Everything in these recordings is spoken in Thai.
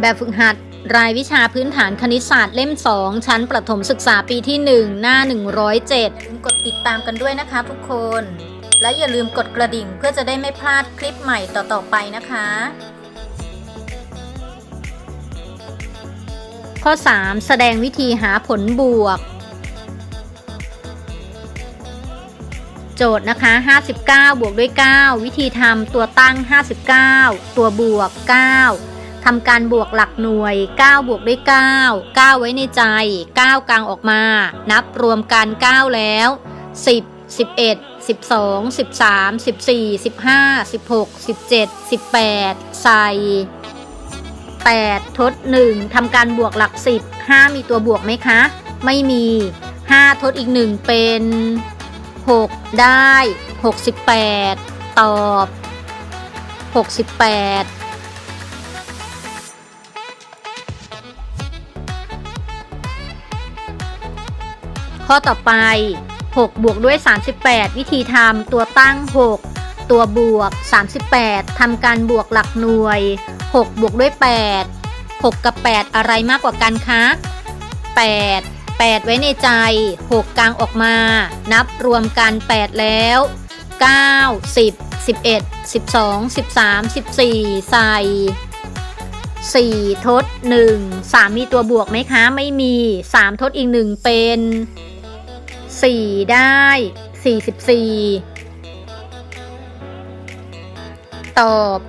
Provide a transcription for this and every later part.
แบบฝึกหัดรายวิชาพื้นฐานคณิตศาสตร์เล่ม 2 ชั้นประถมศึกษาปีที่ 1 หน้า 107อย่าลืมกดติดตามกันด้วยนะคะทุกคน และอย่าลืมกดกระดิ่งเพื่อจะได้ไม่พลาดคลิปใหม่ต่อ ๆ ไปนะคะ ข้อ 3 แสดงวิธีหาผลบวก โจทย์นะคะ 59 บวกด้วย 9 วิธีทำตัวตั้ง 59 ตัวบวก 9 ทำการบวกหลักหน่วย 9 บวกด้วย 9 9 ไว้ในใจ 9 กลางออกมา นับรวมกัน 9 แล้ว 10 11 12 13 14 15 16 17 18 ใส่ 8 ทด 1ทำการบวกหลัก 10 5 มีตัวบวกไหมคะ ไม่มี 5 ทดอีก 1 เป็น 6 ได้ 68 ตอบ 68 ข้อต่อไป 6 บวกด้วย 38 วิธีทำตัวตั้ง 6 ตัวบวก 38 ทำการบวกหลักหน่วย 6 บวกด้วย 8 6 กับ 8 อะไรมากกว่ากันคะ 8 8 ไว้ในใจ 6 กลางออกมา นับรวมกัน 8 แล้ว 9 10 11 12 13 14 ใส่ 4 ทด 1 3 มีตัวบวกไหมคะ ไม่มี 3 ทดอีก 1 เป็น 4ได้44ตอบ44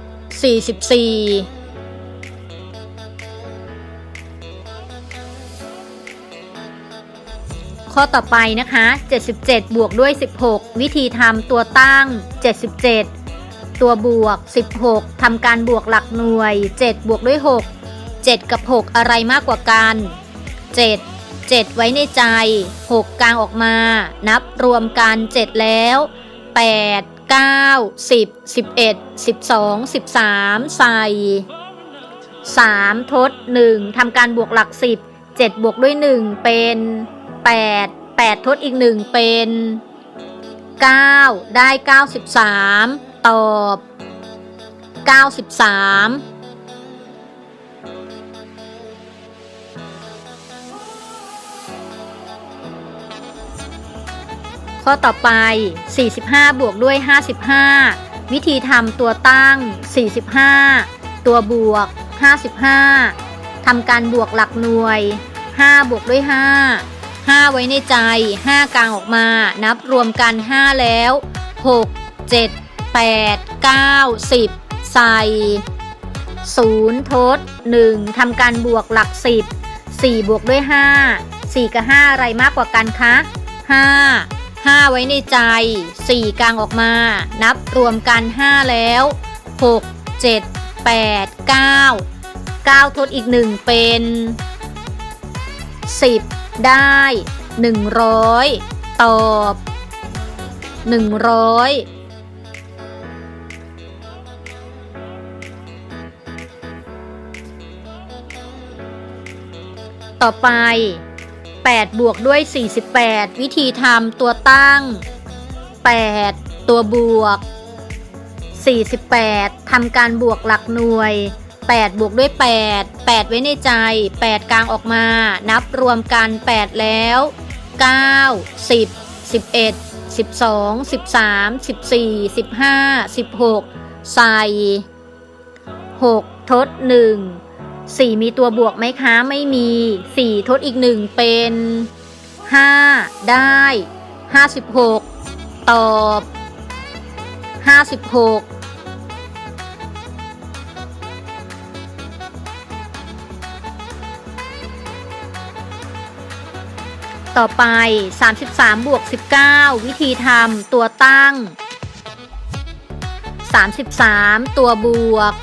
ข้อต่อไปนะคะ 77 บวกด้วย 16 วิธีทำตัวตั้ง 77 ตัวบวก 16 ทำการบวกหลักหน่วย 7 บวกด้วย 6 7 กับ 6 อะไรมากกว่ากัน 7 7 ไว้ในใจ 6 กลางออกมา นับรวมกัน 7 แล้ว 8 9 10 11 12 13 ใส่ 3 ทด 1 ทำการบวกหลัก 10 7 บวกด้วย 1 เป็น 8 8 ทดอีก 1 เป็น 9 ได้ 93 ตอบ 93 ข้อต่อไป 45 บวกด้วย 55 วิธีทำตัวตั้ง 45 ตัวบวก 55 ทำการบวกหลักหน่วย 5 บวกด้วย 5 5 ไว้ในใจ 5 กลางออกมา นับรวมกัน 5 แล้ว 6 7 8 9 10 ใส่ 0 ทด 1 ทำการบวกหลัก 10 4 บวกด้วย 5 4 กับ 5 อะไรมากกว่ากันคะ 5 5 ไว้ในใจ 4 กลางออกมา นับรวมกัน 5 แล้ว 6 7 8 9 9 ทดอีก 1 เป็น 10 ได้ 100 ตอบ 100ต่อไป 8 บวกด้วย 48 วิธีทำตัวตั้ง 8 ตัวบวก 48 ทำการบวกหลักหน่วย 8 บวกด้วย 8 8 ไว้ในใจ 8 กลางออกมา นับรวมกัน 8 แล้ว 9 10 11 12 13 14 15 16 ใส่ 6 ทด 1 4มีตัวบวกไหมคะ ไม่มี4ทดอีก1เป็น5ได้56ตอบ56ต่อไป 33บวก19 วิธีทำตัวตั้ง 33 ตัวบวก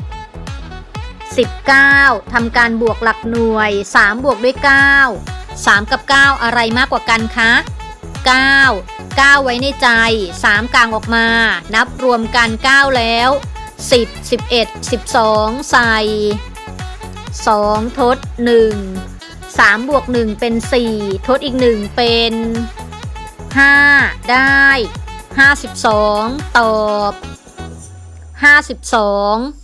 19ทำการบวกหลักหน่วย 3 บวกด้วย 9 3 กับ 9 อะไรมากกว่ากันคะ 9 9 ไว้ในใจ 3 กลางออกมา นับรวมกัน 9 แล้ว 10 11 12 ใส่ 2 ทด 1 3 บวก 1 เป็น 4 ทดอีก 1 เป็น 5 ได้ 52 ตอบ 52